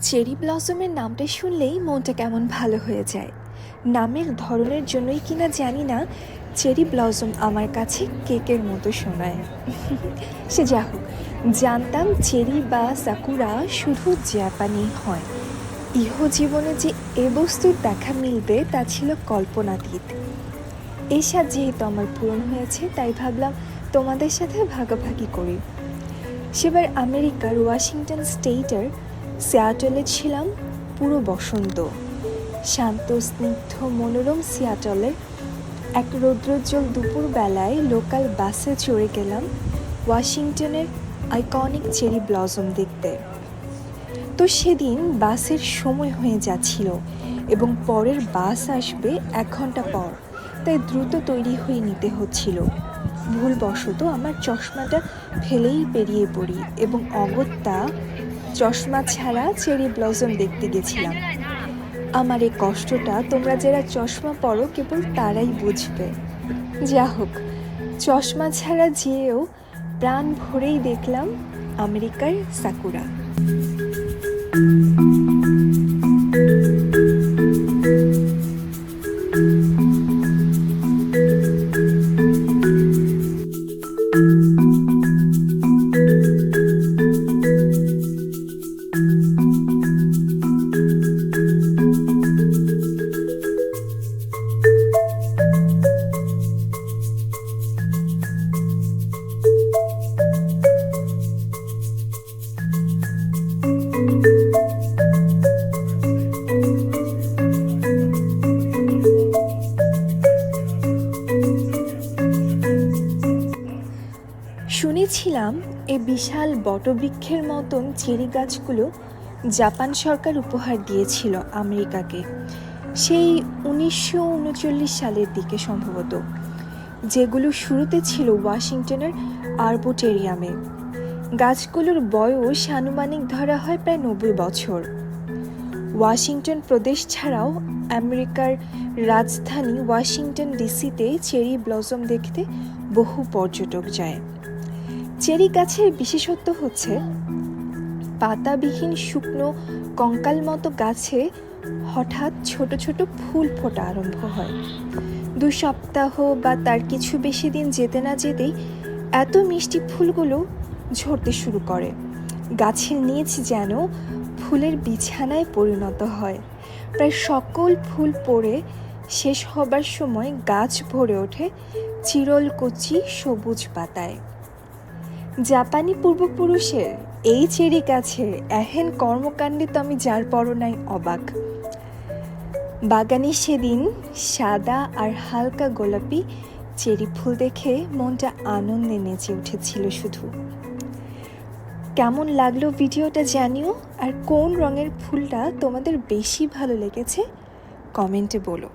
Cherry ব্লসমের নামটা শুনলেই মনটা কেমন ভালো হয়ে যায়। নামের ধরনের জন্যই কিনা জানি না, চেরি ব্লসম আমার কাছে কেকের মতো শোনায়। সে যা হোক, জানতাম চেরি বা সাকুরা শুধু জাপানি হয়। ইহ জীবনে যে এ বস্তুর দেখা মিলবে তা ছিল কল্পনাতীত। স্বাদ যেহেতু আমার পূরণ হয়েছে, তাই ভাবলাম তোমাদের সাথে ভাগাভাগি করি। সেবার আমেরিকার ওয়াশিংটন স্টেটের সিয়াটলে ছিলাম পুরো বসন্ত। শান্ত, স্নিগ্ধ, মনোরম সিয়াটলে। এক রৌদ্রোজ্জ্বল দুপুরবেলায় লোকাল বাসে চড়ে গেলাম ওয়াশিংটনের আইকনিক চেরি ব্লসম দেখতে। তো সেদিন বাসের সময় হয়ে যাচ্ছিল এবং পরের বাস আসবে এক ঘণ্টা পর, তাই দ্রুত তৈরি হয়ে নিতে হচ্ছিল। ভুলবশত আমার চশমাটা ফেলেই বেরিয়ে পড়ি এবং অগত্যা চশমা ছাড়া চেরি ব্লসম দেখতে গেছিলাম। আমার এই কষ্টটা তোমরা যারা চশমা পরো কেবল তারাই বুঝবে। যা হোক, চশমা ছাড়া যেয়েও প্রাণ ভরেই দেখলাম আমেরিকার সাকুরা। শুনেছিলাম এই বিশাল বটবৃক্ষের মতন চেরি গাছগুলো জাপান সরকার উপহার দিয়েছিল আমেরিকাকে। সেই উনিশশো উনচল্লিশ সালের দিকে সম্ভবত, যেগুলো শুরুতে ছিল ওয়াশিংটনের আরবোটেরিয়ামে। গাছগুলোর বয়স আনুমানিক ধরা হয় প্রায় নব্বই বছর। ওয়াশিংটন প্রদেশ ছাড়াও আমেরিকার রাজধানী ওয়াশিংটন ডিসিতে চেরি ব্লসম দেখতে বহু পর্যটক যায়। চেরি গাছের বিশেষত্ব হচ্ছে পাতাবিহীন শুকনো কঙ্কাল মতো গাছে হঠাৎ ছোট ছোট ফুল ফোটা আরম্ভ হয়। দু সপ্তাহ বা তার কিছু বেশি দিন যেতে না যেতেই এত মিষ্টি ফুলগুলো ঝরতে শুরু করে। গাছের নিচ যেন ফুলের বিছানায় পরিণত হয়। প্রায় সকল ফুল পড়ে শেষ হবার সময় গাছ ভরে ওঠে চিরল কচি সবুজ পাতায়। জাপানি পূর্বপুরুষের এই চেরি কাছে এহেন কর্মকাণ্ডে তো আমি যার পরনাই অবাক। বাগানে সেদিন সাদা আর হালকা গোলাপি চেরি ফুল দেখে মনটা আনন্দে নেচে উঠেছিল শুধু। কেমন লাগল ভিডিওটা জানিও, আর কোন রঙের ফুলটা তোমাদের বেশি ভালো লেগেছে? কমেন্টে বলো।